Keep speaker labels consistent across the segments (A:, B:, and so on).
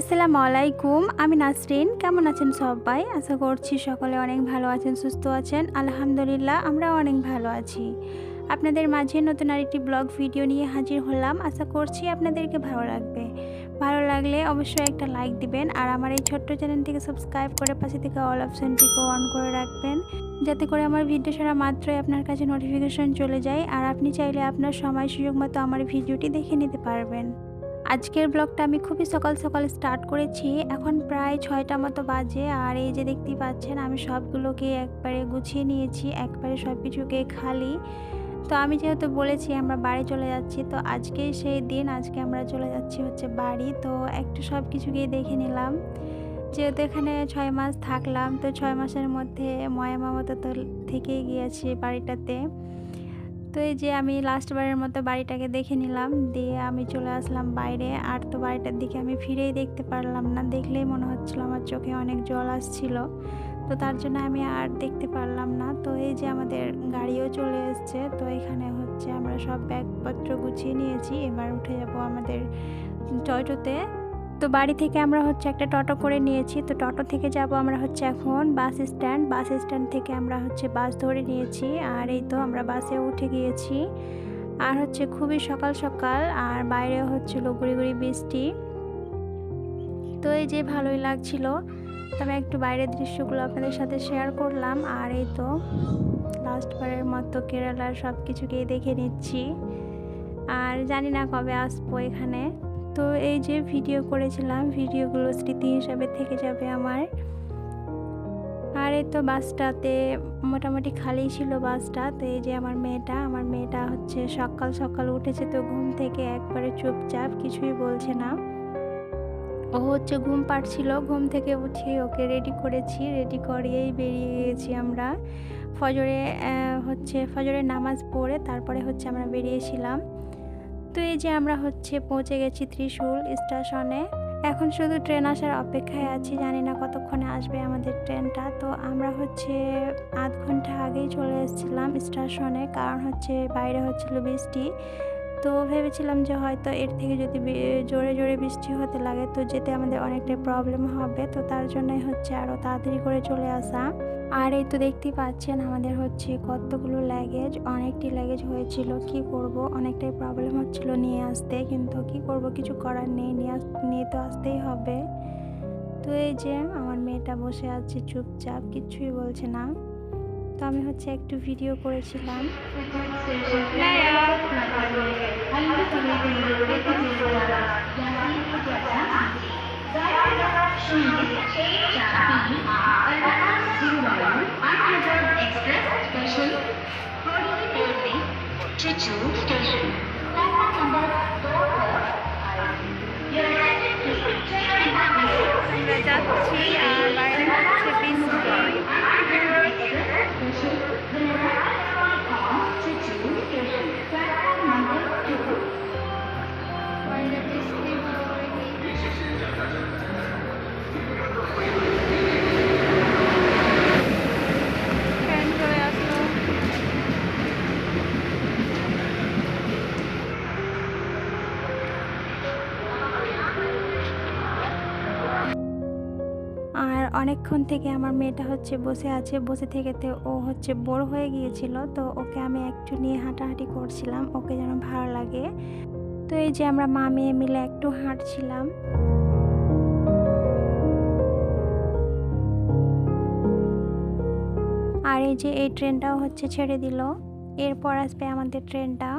A: আসসালামু আলাইকুম, আমি নাসরিন। কেমন আছেন সবাই? আশা করছি সকলে অনেক ভালো আছেন, সুস্থ আছেন। আলহামদুলিল্লাহ আমরা অনেক ভালো আছি। আপনাদের মাঝে নতুন আরেকটি ব্লগ ভিডিও নিয়ে হাজির হলাম। আশা করছি আপনাদেরকে ভালো লাগবে। ভালো লাগলে অবশ্যই একটা লাইক দিবেন আর আমার এই ছোট্ট চ্যানেলটিকে সাবস্ক্রাইব করে পাশে থেকে অল অপশানটিকে অন করে রাখবেন। যাতে করে আমার ভিডিও ছাড়া মাত্রই আপনার কাছে নোটিফিকেশন চলে যায় আর আপনি চাইলে আপনার সময় সুযোগ মতো আমার ভিডিওটি দেখে নিতে পারবেন। আজকের ব্লগটা আমি খুবই সকাল সকাল স্টার্ট করেছি। এখন প্রায় ছয়টা মতো বাজে আর এই যে দেখতেই পাচ্ছেন, আমি সবগুলোকে একবারে গুছিয়ে নিয়েছি, একবারে সব কিছুকে খালি। তো আমি যেহেতু বলেছি আমরা বাড়ি চলে যাচ্ছি, তো আজকেই সেই দিন, আজকে আমরা চলে যাচ্ছি হচ্ছে বাড়ি। তো একটু সব কিছুকেই দেখে নিলাম। যেহেতু এখানে ছয় মাস থাকলাম, তো ছয় মাসের মধ্যে ময়া মামাতো তো থেকেই গিয়েছি বাড়িটাতে। তো এই যে আমি লাস্টবারের মতো বাড়িটাকে দেখে নিলাম, দিয়ে আমি চলে আসলাম বাইরে। আর তো বাড়িটার দিকে আমি ফিরেই দেখতে পারলাম না, দেখলেই মনে হচ্ছিল আমার চোখে অনেক জল আসছিল। তো তার জন্য আমি আর দেখতে পারলাম না। তো এই যে আমাদের গাড়িও চলে এসছে, তো এখানে হচ্ছে আমরা সব ব্যাগপত্র গুছিয়ে নিয়েছি। এবার উঠে যাব আমাদের টয়টোতে। তো বাড়ি থেকে আমরা হচ্ছে একটা টোটো করে নিয়েছি। তো টোটো থেকে যাব আমরা হচ্ছে এখন বাস স্ট্যান্ড। বাস স্ট্যান্ড থেকে আমরা হচ্ছে বাস ধরে নিয়েছি আর এই তো আমরা বাসে উঠে গিয়েছি। আর হচ্ছে খুবই সকাল সকাল আর বাইরে হচ্ছিল গুড়ি গুড়ি বৃষ্টি। তো এই যে ভালোই লাগছিল। তবে একটু বাইরের দৃশ্যগুলো আপনাদের সাথে শেয়ার করলাম আর এই তো লাস্টবারের মতো কেরালার সব কিছুকেই দেখে নিচ্ছি। আর জানি না কবে আসব এখানে। তো এই যে ভিডিও করেছিলাম, ভিডিওগুলো স্মৃতি হিসাবে থেকে যাবে আমার। আর এই তো বাসটাতে মোটামুটি খালি ছিল বাসটা, তো এই যে আমার মেয়েটা আমার মেয়েটা হচ্ছে সকাল সকাল উঠেছে তো ঘুম থেকে একবারে চুপচাপ, কিছুই বলছে না। ও হচ্ছে ঘুম পাড়ছিল, ঘুম থেকে উঠিয়ে ওকে রেডি করেছি রেডি করিয়েই বেরিয়ে গিয়েছি আমরা। ফজরে হচ্ছে ফজরে নামাজ পড়ে তারপরে হচ্ছে আমরা বেরিয়েছিলাম। তো এই যে আমরা হচ্ছে পৌঁছে গেছি ত্রিশূল স্টেশনে। এখন শুধু ট্রেন আসার অপেক্ষায় আছি, জানি না কতক্ষণে আসবে আমাদের ট্রেনটা। তো আমরা হচ্ছে আধ ঘণ্টা আগেই চলে এসেছিলাম স্টেশনে, কারণ হচ্ছে বাইরে হচ্ছিল বৃষ্টি। তো ভেবেছিলাম যে হয়তো এর থেকে যদি জোরে জোরে বৃষ্টি হতে লাগে, তো যেতে আমাদের অনেকটাই প্রবলেম হবে। তো তার জন্যই হচ্ছে আরও তাড়াতাড়ি করে চলে আসা। আর এই তো দেখতেই পাচ্ছেন আমাদের হচ্ছে কতগুলো ল্যাগেজ অনেকটি ল্যাগেজ হয়েছিল। কি করব? অনেকটাই প্রবলেম হচ্ছিল নিয়ে আসতে। কিন্তু কি করব? কিছু করার নেই। নিয়ে নিয়ে তো আসতেই হবে। তো এই যে আমার মেয়েটা বসে আছে চুপচাপ, কিছুই বলছে না। তো আমি হচ্ছে একটু ভিডিও করেছিলাম।
B: Trichy Station. Platform number 4.
A: আমরা যাচ্ছি আর অনেকক্ষণ থেকে আমার মেয়েটা হচ্ছে বসে আছে, বসে থেকেতে ও হচ্ছে বোর হয়ে গিয়েছিল, তো ওকে আমি একটু নিয়ে হাঁটাহাঁটি করছিলাম, ওকে যেন ভালো লাগে। তো এই যে আমরা মা মেয়ে মিলে একটু হাঁটছিলাম। আর এই যে এই ট্রেনটাও হচ্ছে ছেড়ে দিল, এরপর আসবে আমাদের ট্রেনটা।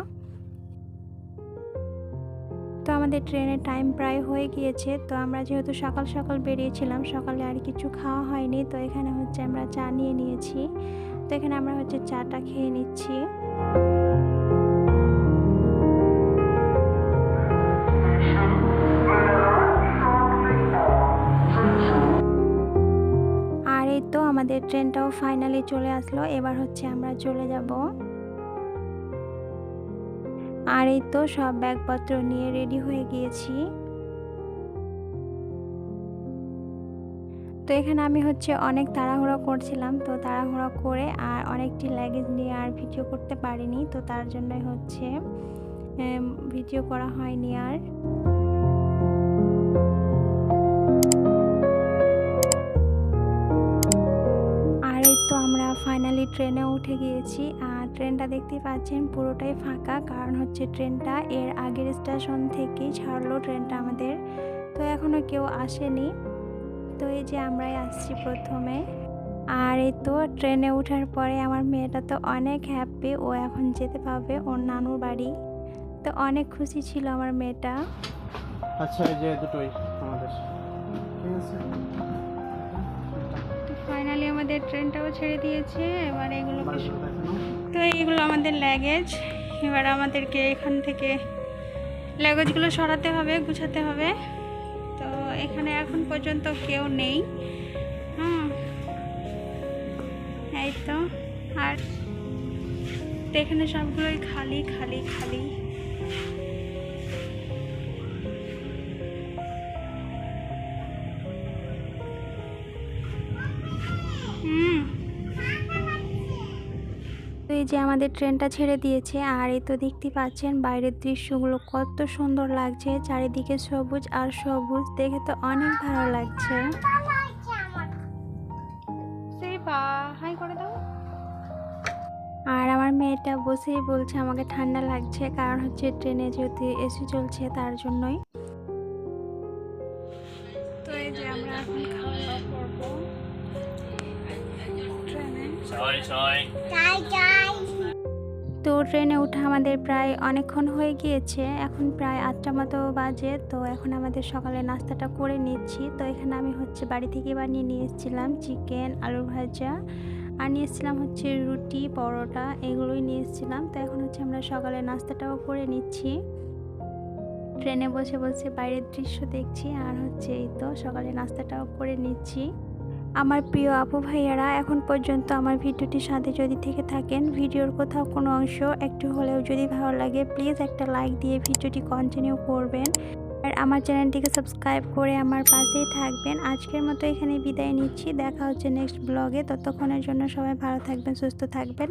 A: তো আমাদের ট্রেনের টাইম প্রায় হয়ে গিয়েছে। তো আমরা যেহেতু সকাল সকাল বেরিয়েছিলাম, সকালে আর কিছু খাওয়া হয়নি। তো এখানে হচ্ছে আমরা চা নিয়ে নিয়েছি। তো এখানে আমরা হচ্ছে চাটা খেয়ে নিচ্ছি। আর এই তো আমাদের ট্রেনটাও ফাইনালি চলে আসলো। এবার হচ্ছে আমরা চলে যাব। আর এই তো সব ব্যাগপত্র নিয়ে রেডি হয়ে গিয়েছি। তো এখানে আমি হচ্ছে অনেক তাড়াহুড়ো করছিলাম, তো তাড়াহুড়ো করে আর অনেকটি লাগেজ নিয়ে আর ভিডিও করতে পারিনি, তো তার জন্যই হচ্ছে ভিডিও করা হয়নি আর। ফাইনালি ট্রেনে উঠে গিয়েছি। আর ট্রেনটা দেখতে পাচ্ছেন, পুরোটাই ফাঁকা। কারণ হচ্ছে ট্রেনটা এর আগের স্টেশন থেকেই ছাড়লো ট্রেনটা আমাদের। তো এখনও কেউ আসেনি। তো এই যে আমরাই আসছি প্রথমে। আর এই তো ট্রেনে ওঠার পরে আমার মেয়েটা তো অনেক হ্যাপি ও এখন যেতে পারবে ওর নানুর বাড়ি। তো অনেক খুশি ছিল আমার মেয়েটা।
C: আচ্ছা এই যে দুটোই আমাদের। ঠিক আছে
A: ফাইনালি আমাদের ট্রেনটাও ছেড়ে দিয়েছে এবার
C: নাও।
A: তো এইগুলো আমাদের ল্যাগেজ এবার আমাদেরকে এখান থেকে ল্যাগেজগুলো সরাতে হবে গুছাতে হবে। তো এখানে এখন পর্যন্ত কেউ নেই। হ্যাঁ এই তো। আর তো এখানে সবগুলোই খালি খালি খালি। এই যে আমাদের ট্রেনটা ছেড়ে দিয়েছে আর এই তো দেখতে পাচ্ছেন বাইরের দৃশ্যগুলো কত সুন্দর লাগছে চারিদিকে সবুজ আর সবুজ দেখে তো অনেক ভালো লাগছে। হাই করে দাও। আর আমার মেয়েটা বসেই বলছে আমাকে ঠান্ডা লাগছে কারণ হচ্ছে ট্রেনে যেহেতু এসি চলছে তার জন্যই। তো এই যে আমরা এখন খাওয়া দাওয়া করব। ট্রেনে তো ট্রেনে উঠে আমাদের প্রায় অনেকক্ষণ হয়ে গিয়েছে। এখন প্রায় আটটা মতো বাজে, তো এখন আমাদের সকালে নাস্তাটা করে নিচ্ছি। তো এখানে আমি হচ্ছে বাড়ি থেকে বানিয়ে নিয়ে এসেছিলাম চিকেন, আলু ভাজা। আর নিয়ে এসেছিলাম হচ্ছে রুটি, পরোটা, এগুলোই নিয়ে এসেছিলাম। তো এখন হচ্ছে আমরা সকালে নাস্তাটাও করে নিচ্ছি। ট্রেনে বসে বসে বাইরের দৃশ্য দেখছি আর হচ্ছে এই তো সকালে নাস্তাটাও করে নিচ্ছি। আমার প্রিয় আপু ভাইয়ারা, এখন পর্যন্ত আমার ভিডিওটি সাথে যদি থেকে থাকেন, ভিডিওর কোথাও কোনো অংশ একটু হলেও যদি ভালো লাগে প্লিজ একটা লাইক দিয়ে ভিডিওটি কন্টিনিউ করবেন। আর আমার চ্যানেলটিকে সাবস্ক্রাইব করে আমার পাশেই থাকবেন। আজকের মতো এখানে বিদায় নিচ্ছি। দেখা হচ্ছে নেক্সট ব্লগে ততক্ষণের জন্য সবাই ভালো থাকবেন, সুস্থ থাকবেন।